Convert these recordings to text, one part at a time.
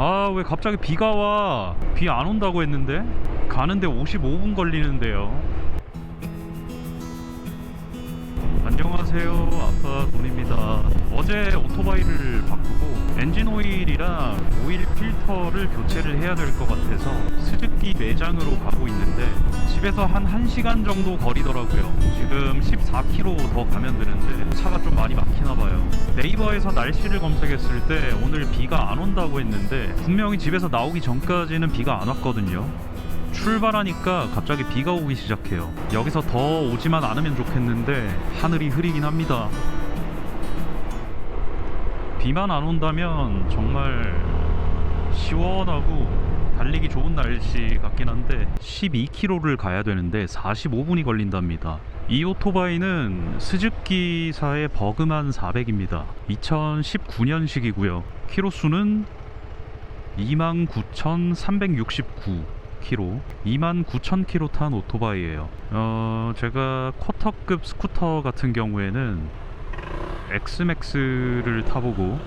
아 왜 갑자기 비가 와? 비 안 온다고 했는데 가는데 55분 걸리는데요. 안녕하세요 아빠 돈입니다. 어제 오토바이를 바꾸고 엔진 오일이랑 오일 필터를 교체를 해야 될 것 같아서 스즈키 매장으로 가고 있는데 집에서 한 1시간 정도 거리더라고요. 지금 14km 더 가면 되는데 차가 좀 많이 막히나 봐요. 네이버에서 날씨를 검색했을 때 오늘 비가 안 온다고 했는데 분명히 집에서 나오기 전까지는 비가 안 왔거든요. 출발하니까 갑자기 비가 오기 시작해요. 여기서 더 오지만 않으면 좋겠는데 하늘이 흐리긴 합니다. 비만 안 온다면 정말 시원하고 달리기 좋은 날씨 같긴 한데 12km를 가야 되는데 45분이 걸린답니다. 이 오토바이는 스즈키사의 버그만 400입니다. 2019년식이고요. 키로수는 29,369 km, 29,000km 탄 오토바이예요. 어, 제가 쿼터급 스쿠터 같은 경우에는 엑스맥스를 타보고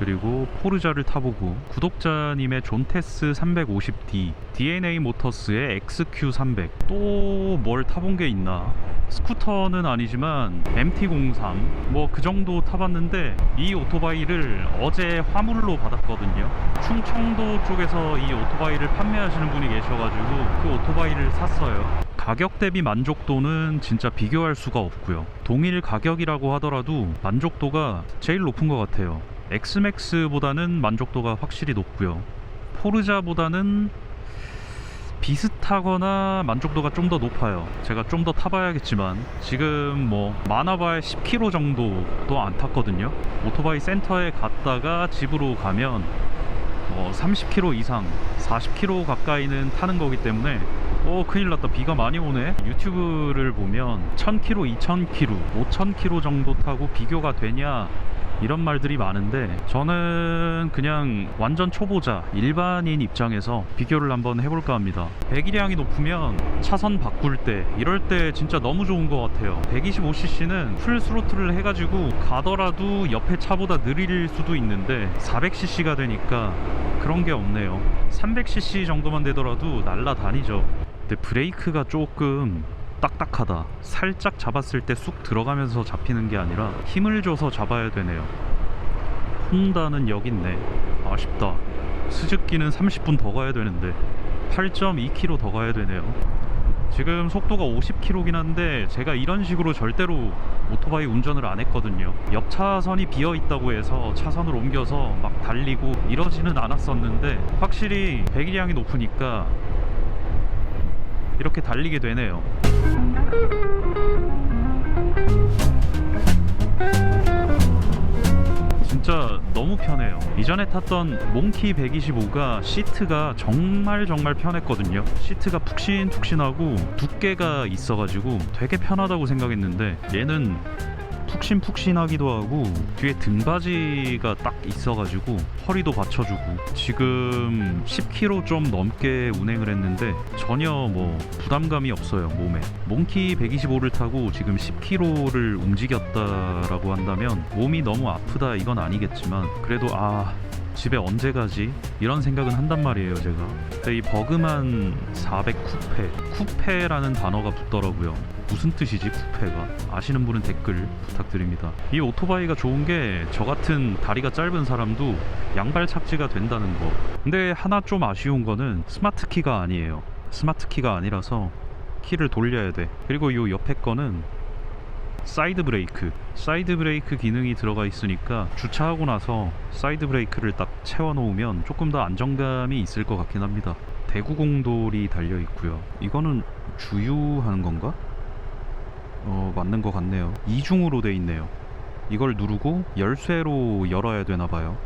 그리고 포르자를 타보고 구독자님의 존테스 350D, DNA 모터스의 XQ300 또 뭘 타본 게 있나? 스쿠터는 아니지만 MT03 뭐 그 정도 타봤는데 이 오토바이를 어제 화물로 받았거든요. 충청도 쪽에서 이 오토바이를 판매하시는 분이 계셔가지고 그 오토바이를 샀어요. 가격 대비 만족도는 진짜 비교할 수가 없고요. 동일 가격이라고 하더라도 만족도가 제일 높은 것 같아요. 엑스맥스보다는 만족도가 확실히 높고요. 포르자보다는 비슷하거나 만족도가 좀 더 높아요. 제가 좀 더 타봐야겠지만 지금 뭐 많아봐야 10km 정도도 안 탔거든요. 오토바이 센터에 갔다가 집으로 가면 뭐 30km 이상, 40km 가까이는 타는 거기 때문에 어 큰일 났다 비가 많이 오네 유튜브를 보면 1000km, 2000km, 5000km 정도 타고 비교가 되냐 이런 말들이 많은데 저는 그냥 완전 초보자 일반인 입장에서 비교를 한번 해볼까 합니다. 배기량이 높으면 차선 바꿀 때 이럴 때 진짜 너무 좋은 것 같아요. 125cc는 풀 스로틀을 해가지고 가더라도 옆에 차보다 느릴 수도 있는데 400cc가 되니까 그런 게 없네요. 300cc 정도만 되더라도 날라다니죠. 근데 브레이크가 조금 딱딱하다. 살짝 잡았을 때 쑥 들어가면서 잡히는 게 아니라 힘을 줘서 잡아야 되네요. 혼다는 여기 있네. 아쉽다. 스즈키는 30분 더 가야 되는데 8.2km 더 가야 되네요. 지금 속도가 50km긴 한데 제가 이런 식으로 절대로 오토바이 운전을 안 했거든요. 옆 차선이 비어 있다고 해서 차선을 옮겨서 막 달리고 이러지는 않았었는데 확실히 배기량이 높으니까 이렇게 달리게 되네요. 진짜 너무 편해요. 이전에 탔던 몽키 125가 시트가 정말 정말 편했거든요. 시트가 푹신푹신하고 두께가 있어가지고 되게 편하다고 생각했는데 얘는 푹신푹신하기도 하고 뒤에 등받이가 딱 있어가지고 허리도 받쳐주고 지금 10km 좀 넘게 운행을 했는데 전혀 뭐 부담감이 없어요 몸에. 몽키 125를 타고 지금 10km를 움직였다라고 한다면 몸이 너무 아프다 이건 아니겠지만 그래도 아 집에 언제 가지? 이런 생각은 한단 말이에요 제가. 근데 이 버그만 400 쿠페. 쿠페라는 단어가 붙더라고요. 무슨 뜻이지 쿠페가? 아시는 분은 댓글 부탁드립니다. 이 오토바이가 좋은 게 저 같은 다리가 짧은 사람도 양발 착지가 된다는 거. 근데 하나 좀 아쉬운 거는 스마트 키가 아니에요. 스마트 키가 아니라서 키를 돌려야 돼. 그리고 이 옆에 거는 사이드 브레이크. 사이드 브레이크 기능이 들어가 있으니까 주차하고 나서 사이드 브레이크를 딱 채워 놓으면 조금 더 안정감이 있을 것 같긴 합니다. 대구공돌이 달려 있고요. 이거는 주유하는 건가? 어 맞는 것 같네요. 이중으로 돼 있네요. 이걸 누르고 열쇠로 열어야 되나 봐요.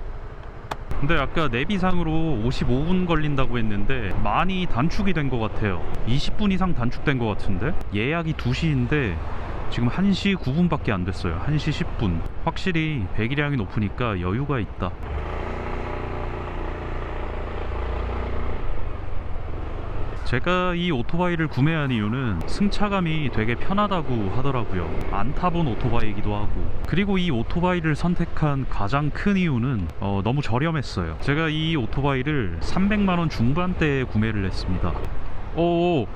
근데 아까 내비상으로 55분 걸린다고 했는데 많이 단축이 된 것 같아요. 20분 이상 단축된 것 같은데? 예약이 2시인데 지금 1시 9분밖에 안 됐어요 1시 10분 확실히 배기량이 높으니까 여유가 있다 제가 이 오토바이를 구매한 이유는 승차감이 되게 편하다고 하더라고요. 안 타본 오토바이이기도 하고. 그리고 이 오토바이를 선택한 가장 큰 이유는 어, 너무 저렴했어요. 제가 이 오토바이를 300만원 중반대에 구매를 했습니다. 오,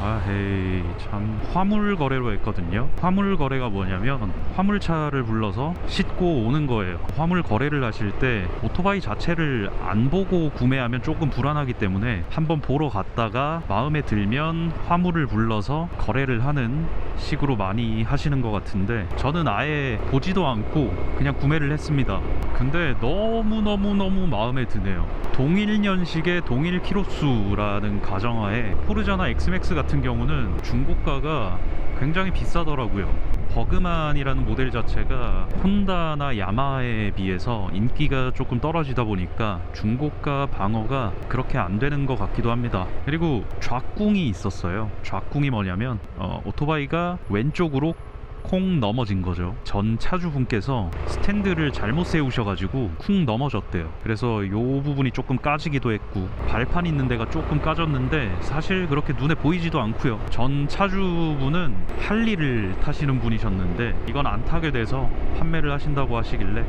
아헤이 참. 화물 거래로 했거든요. 화물 거래가 뭐냐면 화물차를 불러서 싣고 오는 거예요. 화물 거래를 하실 때 오토바이 자체를 안 보고 구매하면 조금 불안하기 때문에 한번 보러 갔다가 마음에 들면 화물을 불러서 거래를 하는 식으로 많이 하시는 것 같은데 저는 아예 보지도 않고 그냥 구매를 했습니다. 근데 너무너무너무 마음에 드네요. 동일 년식의 동일 키로수라는 가정하에 포르자나 엑스맥스 같은 경우는 중고가가 굉장히 비싸더라고요. 버그만이라는 모델 자체가 혼다나 야마하에 비해서 인기가 조금 떨어지다 보니까 중고가 방어가 그렇게 안 되는 것 같기도 합니다. 그리고 좌꿍이 있었어요. 좌꿍이 뭐냐면 어, 오토바이가 왼쪽으로 콩 넘어진 거죠. 전 차주분께서 스탠드를 잘못 세우셔가지고 쿵 넘어졌대요. 그래서 요 부분이 조금 까지기도 했고 발판 있는 데가 조금 까졌는데 사실 그렇게 눈에 보이지도 않고요. 전 차주분은 할리를 타시는 분이셨는데 이건 안 타게 돼서 판매를 하신다고 하시길래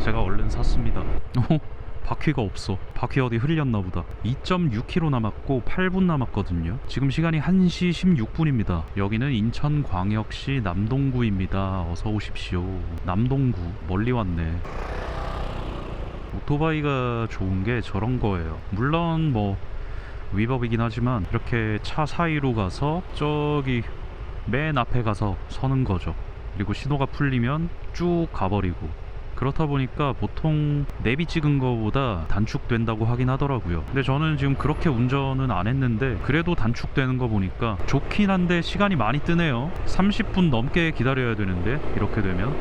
제가 얼른 샀습니다. 어? 바퀴가 없어. 바퀴 어디 흘렸나 보다. 2.6km 남았고 8분 남았거든요. 지금 시간이 1시 16분입니다. 여기는 인천광역시 남동구입니다. 어서 오십시오. 남동구 멀리 왔네. 오토바이가 좋은 게 저런 거예요. 물론 뭐 위법이긴 하지만 이렇게 차 사이로 가서 저기 맨 앞에 가서 서는 거죠. 그리고 신호가 풀리면 쭉 가버리고 그렇다 보니까 보통 내비 찍은 거보다 단축된다고 하긴 하더라고요. 근데 저는 지금 그렇게 운전은 안 했는데 그래도 단축되는 거 보니까 좋긴 한데 시간이 많이 뜨네요. 30분 넘게 기다려야 되는데 이렇게 되면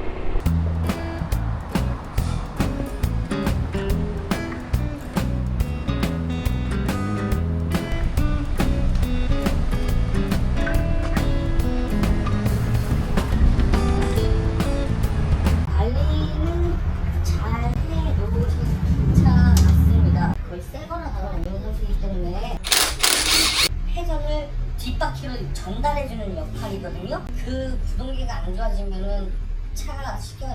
바퀴로 전달해주는 역할이거든요. 그 구동기가 안 좋아지면은 차가 쉽게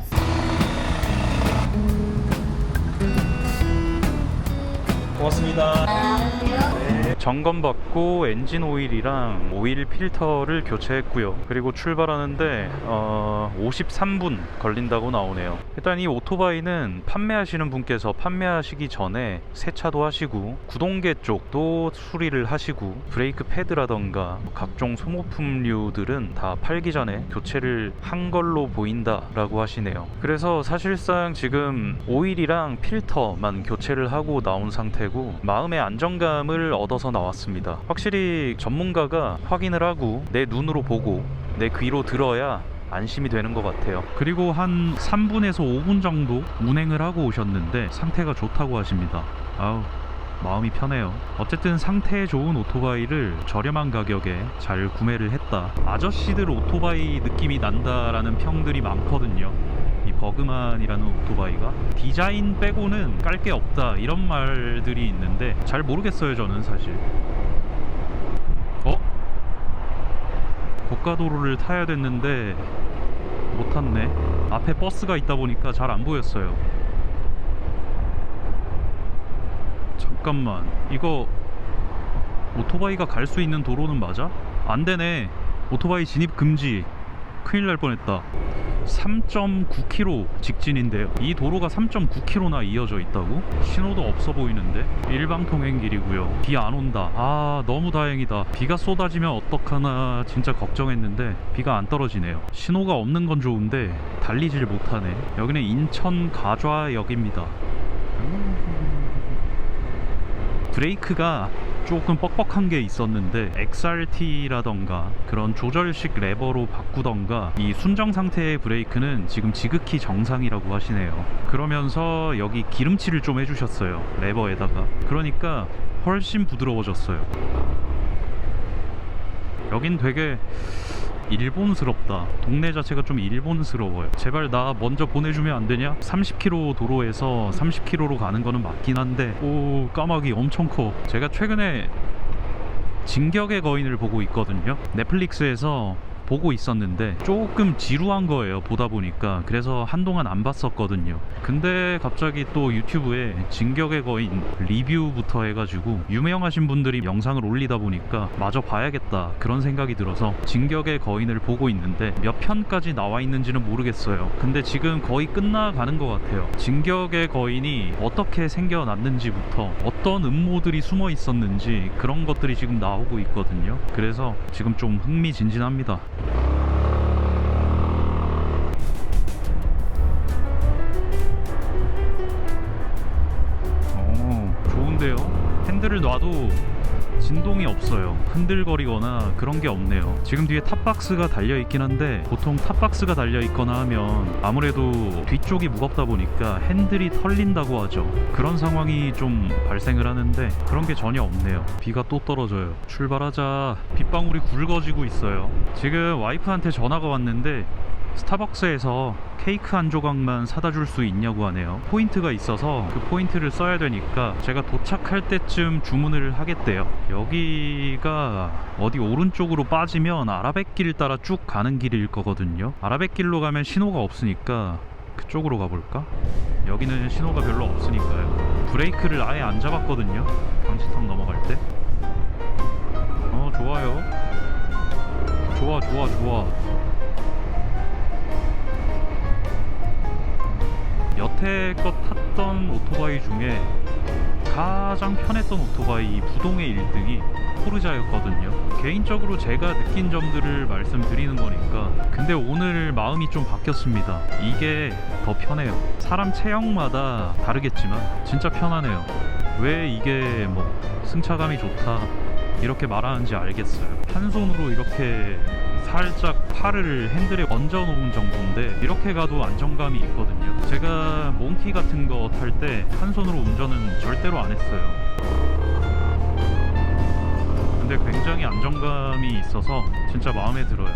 고맙습니다. 안녕하세요. 점검 받고 엔진 오일이랑 오일 필터를 교체했고요. 그리고 출발하는데 어, 53분 걸린다고 나오네요. 일단 이 오토바이는 판매하시는 분께서 판매하시기 전에 세차도 하시고 구동계 쪽도 수리를 하시고 브레이크 패드라던가 각종 소모품류들은 다 팔기 전에 교체를 한 걸로 보인다 라고 하시네요. 그래서 사실상 지금 오일이랑 필터만 교체를 하고 나온 상태고 마음의 안정감을 얻어서 나왔습니다. 확실히 전문가가 확인을 하고 내 눈으로 보고 내 귀로 들어야 안심이 되는 것 같아요. 그리고 한 3분에서 5분 정도 운행을 하고 오셨는데 상태가 좋다고 하십니다. 아우 마음이 편해요. 어쨌든 상태 좋은 오토바이를 저렴한 가격에 잘 구매를 했다. 아저씨들 오토바이 느낌이 난다라는 평들이 많거든요. 이 버그만이라는 오토바이가 디자인 빼고는 깔 게 없다 이런 말들이 있는데 잘 모르겠어요 저는 사실. 어? 고가도로를 타야 됐는데 못 탔네. 앞에 버스가 있다 보니까 잘 안 보였어요. 잠깐만. 이거 오토바이가 갈 수 있는 도로는 맞아? 안 되네. 오토바이 진입 금지. 큰일 날 뻔했다. 3.9km 직진인데요 이 도로가 3.9km나 이어져 있다고? 신호도 없어 보이는데? 일방통행길이고요. 비 안 온다. 아 너무 다행이다. 비가 쏟아지면 어떡하나 진짜 걱정했는데 비가 안 떨어지네요. 신호가 없는 건 좋은데 달리질 못하네. 여기는 인천 가좌역입니다 브레이크가 조금 뻑뻑한 게 있었는데 XRT라던가 그런 조절식 레버로 바꾸던가 이 순정 상태의 브레이크는 지금 지극히 정상이라고 하시네요. 그러면서 여기 기름칠을 좀 해주셨어요. 레버에다가. 그러니까 훨씬 부드러워졌어요. 여긴 되게 일본스럽다. 동네 자체가 좀 일본스러워요. 제발 나 먼저 보내주면 안 되냐? 30km 도로에서 30km로 가는 거는 맞긴 한데, 오, 까마귀 엄청 커. 제가 최근에 진격의 거인을 보고 있거든요. 넷플릭스에서 보고 있었는데 조금 지루한 거예요. 보다 보니까. 그래서 한동안 안 봤었거든요. 근데 갑자기 또 유튜브에 진격의 거인 리뷰부터 해가지고 유명하신 분들이 영상을 올리다 보니까 마저 봐야겠다. 그런 생각이 들어서 진격의 거인을 보고 있는데 몇 편까지 나와 있는지는 모르겠어요. 근데 지금 거의 끝나가는 것 같아요. 진격의 거인이 어떻게 생겨났는지부터 어떤 음모들이 숨어 있었는지 그런 것들이 지금 나오고 있거든요. 그래서 지금 좀 흥미진진합니다. 오, 좋은데요? 핸들을 놔도 진동이 없어요. 흔들거리거나 그런 게 없네요. 지금 뒤에 탑박스가 달려 있긴 한데 보통 탑박스가 달려 있거나 하면 아무래도 뒤쪽이 무겁다 보니까 핸들이 털린다고 하죠. 그런 상황이 좀 발생을 하는데 그런 게 전혀 없네요. 비가 또 떨어져요. 출발하자. 빗방울이 굵어지고 있어요. 지금 와이프한테 전화가 왔는데 스타벅스에서 케이크 한 조각만 사다 줄 수 있냐고 하네요. 포인트가 있어서 그 포인트를 써야 되니까 제가 도착할 때쯤 주문을 하겠대요. 여기가 어디 오른쪽으로 빠지면 아라뱃길 따라 쭉 가는 길일 거거든요. 아라뱃길로 가면 신호가 없으니까 그쪽으로 가볼까? 여기는 신호가 별로 없으니까요. 브레이크를 아예 안 잡았거든요. 방지턱 넘어갈 때. 어, 좋아요. 좋아, 좋아, 좋아. 여태껏 탔던 오토바이 중에 가장 편했던 오토바이 부동의 1등이 포르자였거든요. 개인적으로 제가 느낀 점들을 말씀드리는 거니까. 근데 오늘 마음이 좀 바뀌었습니다. 이게 더 편해요. 사람 체형마다 다르겠지만 진짜 편하네요. 왜 이게 뭐 승차감이 좋다 이렇게 말하는지 알겠어요. 한 손으로 이렇게 살짝 팔을 핸들에 얹어 놓은 정도인데 이렇게 가도 안정감이 있거든요. 제가 몽키 같은 거 탈 때 한 손으로 운전은 절대로 안 했어요. 근데 굉장히 안정감이 있어서 진짜 마음에 들어요.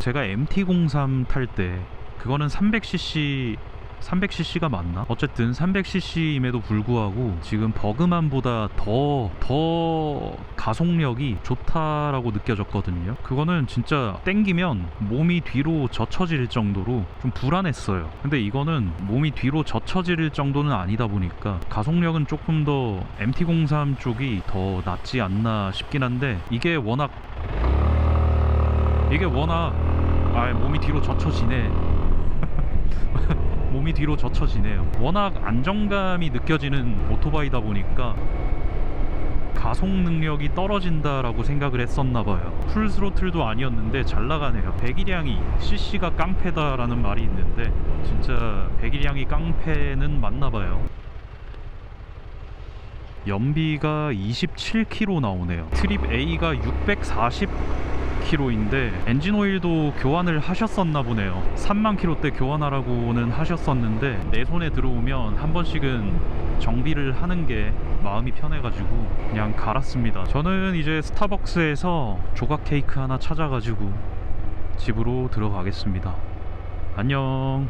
제가 MT03 탈 때 그거는 300cc 300cc가 맞나? 어쨌든 300cc임에도 불구하고 지금 버그만보다 더, 더 가속력이 좋다라고 느껴졌거든요. 그거는 진짜 땡기면 몸이 뒤로 젖혀질 정도로 좀 불안했어요. 근데 이거는 몸이 뒤로 젖혀질 정도는 아니다 보니까 가속력은 조금 더 MT03 쪽이 더 낫지 않나 싶긴 한데 이게 워낙 이게 워낙 아 몸이 뒤로 젖혀지네 몸이 뒤로 젖혀지네요. 워낙 안정감이 느껴지는 오토바이다 보니까 가속 능력이 떨어진다라고 생각을 했었나 봐요. 풀 스로틀도 아니었는데 잘 나가네요. 배기량이 CC가 깡패다라는 말이 있는데 진짜 배기량이 깡패는 맞나 봐요. 연비가 27km 나오네요. 트립 A가 640km인데 엔진 오일도 교환을 하셨었나 보네요. 3만 km 대 교환하라고는 하셨었는데 내 손에 들어오면 한 번씩은 정비를 하는 게 마음이 편해가지고 그냥 갈았습니다. 저는 이제 스타벅스에서 조각 케이크 하나 찾아가지고 집으로 들어가겠습니다. 안녕.